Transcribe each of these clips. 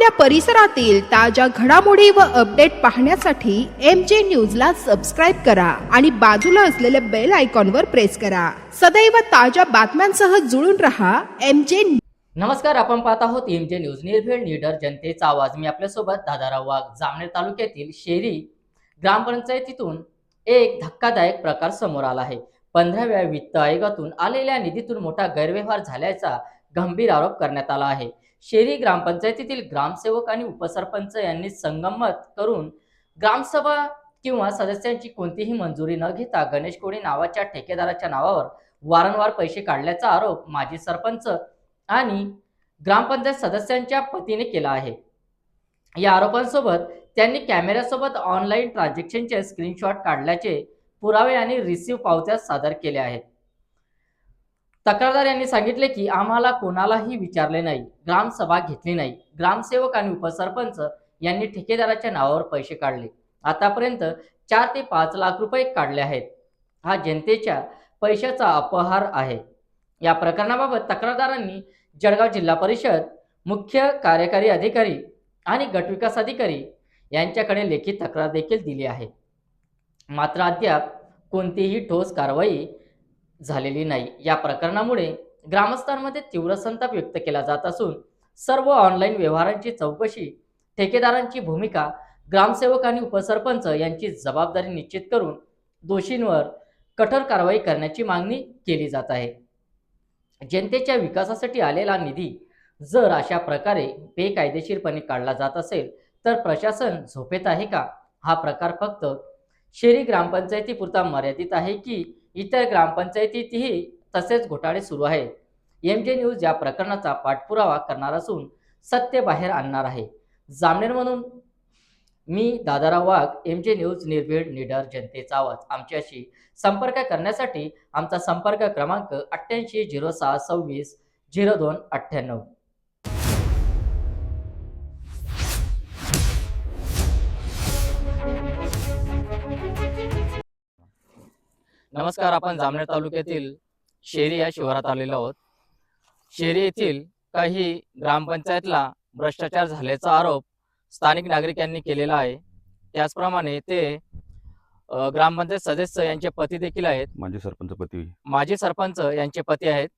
आपल्या परिसरातील ताज्या घडामोडी व अपडेट पाहण्यासाठी एम जे न्यूजला सबस्क्राईब करा आणि बाजूला असलेल्या बेल आयकॉनवर प्रेस करा. सदैव ताज्या बातम्यांसह जुळून रहा एम जे नमस्कार आपण पाहत आहोत एमजे न्यूज निर्भीड निडर जनतेचा आवाज. मी आपल्यासोबत दादाराव वाघ जामनेर तालुक्यातील शेरी ग्रामपंचायतीतून एक धक्कादायक प्रकार समोर आला आहे. पंधराव्या वित्त आयोगातून आलेल्या निधीतून मोठा गैरव्यवहार झाल्याचा गंभीर आरोप करण्यात आला आहे. शेरी ग्रामपंचायतीतील ग्रामसेवक आणि उपसरपंच यांनी संगमत करून ग्रामसभा किंवा सदस्यांची कोणतीही मंजुरी न घेता गणेश कोळी नावाच्या ठेकेदाराच्या नावावर वारंवार पैसे काढल्याचा आरोप माजी सरपंच आणि ग्रामपंचायत सदस्यांच्या पतीने केला आहे. या आरोपांसोबत त्यांनी कॅमेऱ्यासोबत ऑनलाईन ट्रान्झॅक्शनचे स्क्रीनशॉट काढल्याचे पुरावे आणि रिसिव्ह पावत्या सादर केल्या आहेत. तक्रारदार यांनी सांगितले की आम्हाला कोणालाही विचारले नाही ग्रामसभा घेतली नाही. ग्रामसेवक आणि उपसरपंच यांनी ठेकेदाराच्या नावावर पैसे काढले. आतापर्यंत चार ते पाच लाख रुपये काढले आहेत. हा जनतेच्या पैशाचा अपहार आहे. या प्रकरणाबाबत तक्रारदारांनी जळगाव जिल्हा परिषद मुख्य कार्यकारी अधिकारी आणि गटविकास अधिकारी यांच्याकडे लेखी तक्रार देखील दिली आहे. मात्र अद्याप कोणतीही ठोस कारवाई झालेली नाही. या प्रकरणामुळे ग्रामस्थांमध्ये तीव्र संताप व्यक्त केला जात असून सर्व ऑनलाईन व्यवहारांची चौकशी ठेकेदारांची भूमिका ग्रामसेवक आणि उपसरपंच यांची जबाबदारी निश्चित करून दोषींवर कठोर कारवाई करण्याची मागणी केली जात आहे. जनतेच्या विकासासाठी आलेला निधी जर अशा प्रकारे बेकायदेशीरपणे काढला जात असेल तर प्रशासन झोपेत आहे का? हा प्रकार फक्त शेरी ग्रामपंचायतीपुरता मर्यादित आहे की इतर ग्रामपंचायतीतही तसेच घोटाळे सुरू आहेत. एम जे न्यूज या प्रकरणाचा पाठपुरावा करणार असून सत्य बाहेर आणणार आहे. जामनेर म्हणून मी Dadarao Wagh M J news निर्भीड निडर जनतेचा आवाज. आमच्याशी संपर्क करण्यासाठी आमचा संपर्क क्रमांक अठ्ठ्याऐंशी झिरो सहा सव्वीस झिरो दोन अठ्ठ्याण्णव. नमस्कार आपण जामनेर तालुक्यातील शेरी या शिवारात आलेलो आहोत. शेरी येथील काही ग्रामपंचायतला भ्रष्टाचार झाल्याचा आरोप स्थानिक नागरिकांनी केलेला आहे. त्याचप्रमाणे ते ग्रामपंचायत सदस्य यांचे पती देखील आहेत. माझे सरपंच पती. माजी सरपंच यांचे पती आहेत.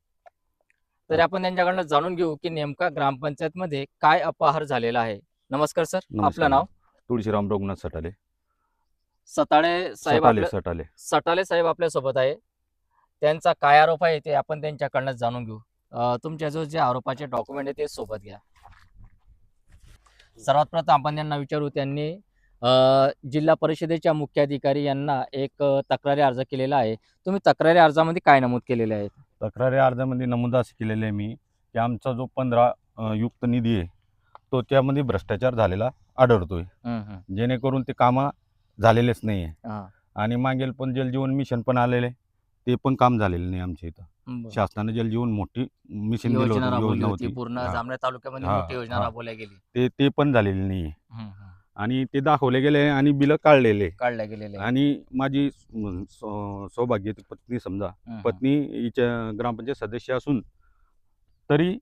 तर आपण त्यांच्याकडनं जाणून घेऊ की नेमका ग्रामपंचायत मध्ये काय अपहार झालेला आहे. नमस्कर सर. आपलं नाव? तुळशीराम रघुनाथ सटाले. सताळे साहेब सटाले आपल्या- सटाले. सटाले साहेब आपल्यासोबत आहे. त्यांचा काय आरोप आहे ते आपण त्यांच्याकडनं जाणून घेऊ. अं, तुमच्या जो जे आरोपाचे डॉक्युमेंट आहे ते सोबत घ्या. सर्वात प्रथम आपण त्यांना विचारू त्यांनी अं, जिल्हा परिषदेच्या मुख्याधिकारी यांना एक अं, तक्रारी अर्ज केलेला आहे. तुम्ही तक्रारी अर्जामध्ये काय नमूद केलेले आहे तक्रारी अर्जामध्ये नमूद असे केलेले आहे मी की आमचा जो पंधरा अं, युक्त निधी आहे तो त्यामध्ये भ्रष्टाचार झालेला आढळतोय. जेणेकरून ते कामं झालेलेच नाही आहे हा. आणि मागेल पण जलजीवन मिशन पण आलेले ते पण काम झालेलं नाही आमच्या इथं बरं. शासनाने जलजीवन मोठी मिशन दिलं योजना होतं राबवली योजना होती होती पूर्ण हा. जामनेर तालुक्यामध्ये हा, मोठी योजना हा. राबवल्या गेली ते ते पण झालेले नाही आहे हम्म, हम्म. आणि ते दाखवले गेले आणि बिलं काढलेले काढल्या गेलेल्या. आणि माझी अं, सौ- सौभाग्याची पत्नी समजा हम्म, हम्म. पत्नी हिच्या ग्रामपंचायत सदस्य असून तरी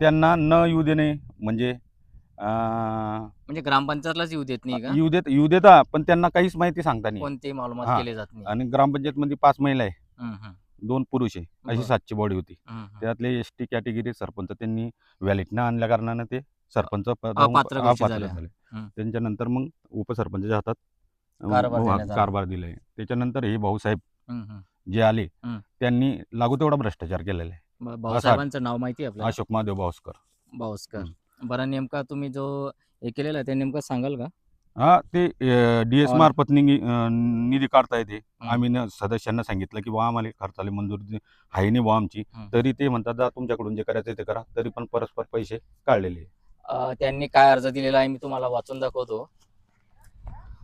त्यांना न येऊ देणे म्हणजे अं, म्हणजे ग्रामपंचायतलाच येऊ देत नाही का येऊ देत येऊ देता पण त्यांना काहीच माहिती सांगता नाही कोणतेही मालूमात हा. केले जात नाही आणि ग्रामपंचायत मध्ये पाच महिला आहे हम्म, हम्म. दोन पुरुष आहे अशी बरं. सातची बॉडी होती हम्म, हम्म. त्यातले एस टी कॅटेगरी सरपंच त्यांनी व्हॅलिट न आणल्या कारणानं ते सरपंच पदावरून अपात्र घोषित अपात्र झाले. त्यांच्यानंतर मग उपसरपंचाच्या हातात अं, कारभार वा- देण्यात आला. कारभार दिलाय त्याच्यानंतर हे भाऊसाहेब हम्म, हम्म. जे आले. त्यांनी लागू तेवढा भ्रष्टाचार केलेला आहे ब- भाऊसाहेबांचं नाव माहिती आहे आपल्याला अशोक महादेव भावस्कर भाऊसकर बरं नेमका तुम्ही जो हे केलेला आहे ते नेमकं सांगाल का हा ते डीएस और- मार्फत निधी अं, निधी काढता येते. आम्ही न सदस्यांना सांगितलं की बा आम्हाला खर्चाला मंजुरी आहे नाही बा आमची. तरी ते म्हणतात जा तुमच्याकडून जे करायचं ते करा तरी पण परस्पर पैसे काढलेले आहे. अं, त्यांनी काय अर्ज दिलेला आहे मी तुम्हाला वाचून दाखवतो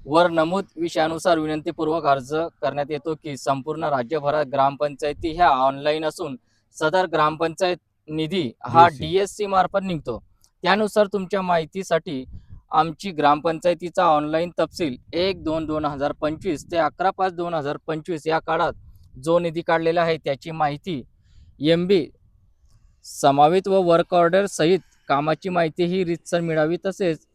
वर नमूद विषयानुसार विनंतीपूर्वक अर्ज करण्यात येतो की संपूर्ण राज्यभरात ग्रामपंचायती ह्या ऑनलाईन असून सदर ग्रामपंचायत निधी हा DSC. डीएससी मार्फत निघतो त्यानुसार तुमच्या माहितीसाठी आमची ग्रामपंचायतीचा ऑनलाईन तपशील एक दोन दोन हजार पंचवीस ते अकरा पाच दोन हजार पंचवीस या काळात जो निधी काढलेला आहे त्याची माहिती एम बी समावित व वर्क ऑर्डर सहित कामाची माहिती ही रितसर मिळावी तसेच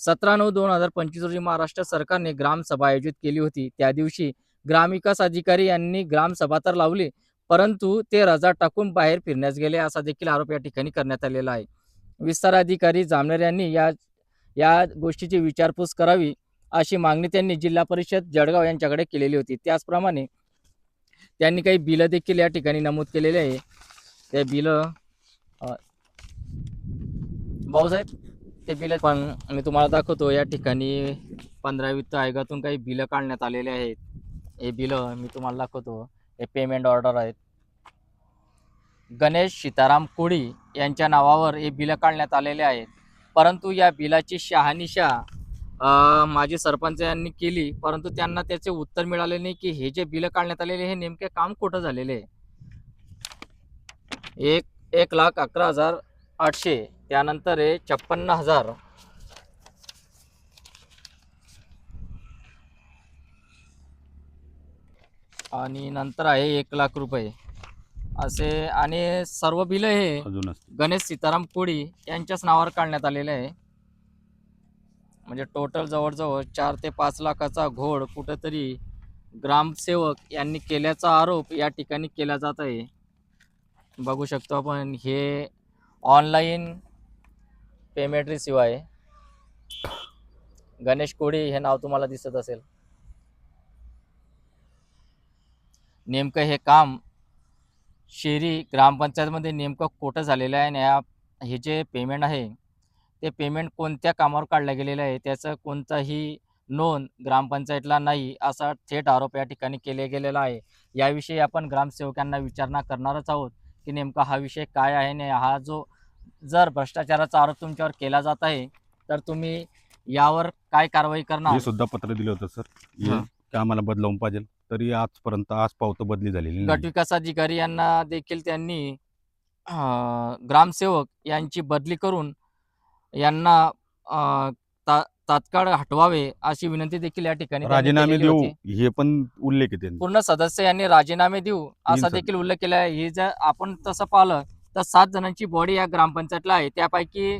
सतरा नऊ दोन हजार पंचवीस रोजी महाराष्ट्र सरकारने ग्रामसभा आयोजित केली होती. त्या दिवशी ग्रामविकास अधिकारी यांनी ग्रामसभा तर लावली परंतु ते रजा टाकून बाहेर फिरण्यास गेले असा देखील आरोप या ठिकाणी करण्यात आलेला आहे. विस्तार अधिकारी जामनेर यांनी या या गोष्टीची विचारपूस करावी अशी मागणी त्यांनी जिल्हा परिषद जळगाव यांच्याकडे केलेली होती. त्याचप्रमाणे त्यांनी काही बिलं देखील या ठिकाणी नमूद केलेले आहे. ते बिलं भाऊसाहेब ते बिलं पण मी तुम्हाला दाखवतो. या ठिकाणी पंधरा वित्त आयोगातून काही बिलं काढण्यात आलेले आहेत. हे बिलं मी तुम्हाला दाखवतो. हे पेमेंट ऑर्डर आहेत. गणेश सीताराम कोळी यांच्या नावावर हे बिलं काढण्यात आलेले आहेत. परंतु या बिलाची शहानिशा माजी सरपंच यांनी केली. परंतु त्यांना त्याचे उत्तर मिळाले नाही की हे जे बिलं काढण्यात आलेले हे नेमके काम कुठं झालेले आहे? एक एक लाख अकरा हजार आठशे त्यानंतर हे छप्पन्न हजार. आणि नंतर आहे एक लाख रुपये. असे आणि सर्व बिलं हे गणेश सीताराम कोळी यांच्याच नावावर काढण्यात आलेले आहे. म्हणजे टोटल जवळजवळ चार ते पाच लाखाचा घोड कुठंतरी ग्रामसेवक यांनी केल्याचा आरोप या ठिकाणी केला जात आहे. बघू शकतो आपण हे ऑनलाईन पेमेंट रिसिव्ह आहे गणेश कोळी हे नाव तुम्हाला दिसत असेल. नेमकं हे काम शेरी ग्रामपंचायतमध्ये नेमकं खोटं झालेलं आहे आणि या हे जे पेमेंट आहे ते पेमेंट कोणत्या कामावर काढलं गेलेलं आहे? त्याचं कोणताही नोंद ग्रामपंचायतला नाही असा थेट आरोप या ठिकाणी केले गेलेला आहे. याविषयी आपण ग्रामसेवकांना विचारणा करणारच आहोत की नेमका हा विषय काय आहे आणि हा जो जर भ्रष्टाचाराचा आरोप तुमच्यावर केला जात आहे तर तुम्ही यावर काय कारवाई करणार? सुद्धा पत्र दिलं होतं सर. आम्हाला बदलावून पाहिजे. तरी आजपर्यंत आज पावतं बदली झालेली गट नाही विकास अधिकारी यांना देखील त्यांनी अं, ग्रामसेवक यांची बदली करून यांना अं, ता तात्काळ हटवावे अशी विनंती देखील या ठिकाणी त्यांनी राजीनामे केलेली देऊ होती. हे पण उल्लेख आहे त्यांनी. पूर्ण सदस्य यांनी राजीनामे देऊ असा सद- देखील उल्लेख केला आहे. हे जर आपण तसं पाहिलं तर सात जणांची बॉडी या ग्रामपंचायतला आहे. त्यापैकी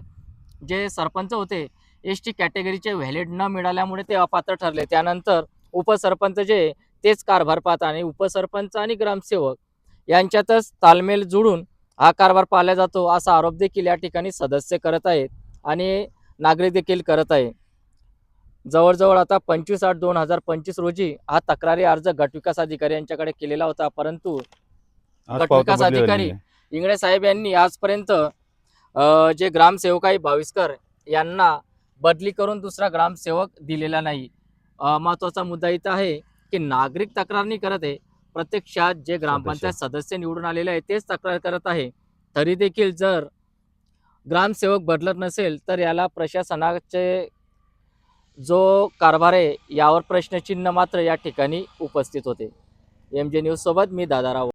जे सरपंच होते एस टी कॅटेगरीचे व्हॅलिड न मिळाल्यामुळे ते अपात्र ठरले. त्यानंतर उपसरपंच जे तेच कारभार पाहतात आणि उपसरपंच आणि ग्रामसेवक यांच्यातच तालमेल जुळून हा कारभार पाळला जातो असा आरोप देखील या ठिकाणी सदस्य करत आहेत आणि नागरिक देखील करत आहे जवळजवळ आता पंचवीस आठ दोन हजार पंचवीस रोजी हा तक्रारी अर्ज गटविकास अधिकारी यांच्याकडे केलेला होता परंतु आज गट पावतं विकास बदली अधिकारी. इंगळे साहेब यांनी आजपर्यंत जे ग्रामसेवक आहे भाविस्कर यांना बदली करून दुसरा ग्रामसेवक दिलेला नाही अ, महत्त्वाचा मुद्दा इथं आहे की नागरिक तक्रार नाही करत आहे. प्रत्यक्षात जे ग्रामपंचायत सदस्य. निवडून आलेले आहेत तेच तक्रार करत आहे. तरी देखील जर ग्रामसेवक बदलत नसेल तर याला प्रशासनाचे जो कारभार आहे यावर प्रश्नचिन्ह मात्र या ठिकाणी उपस्थित होते. एम जे न्यूज सोबत मी दादाराव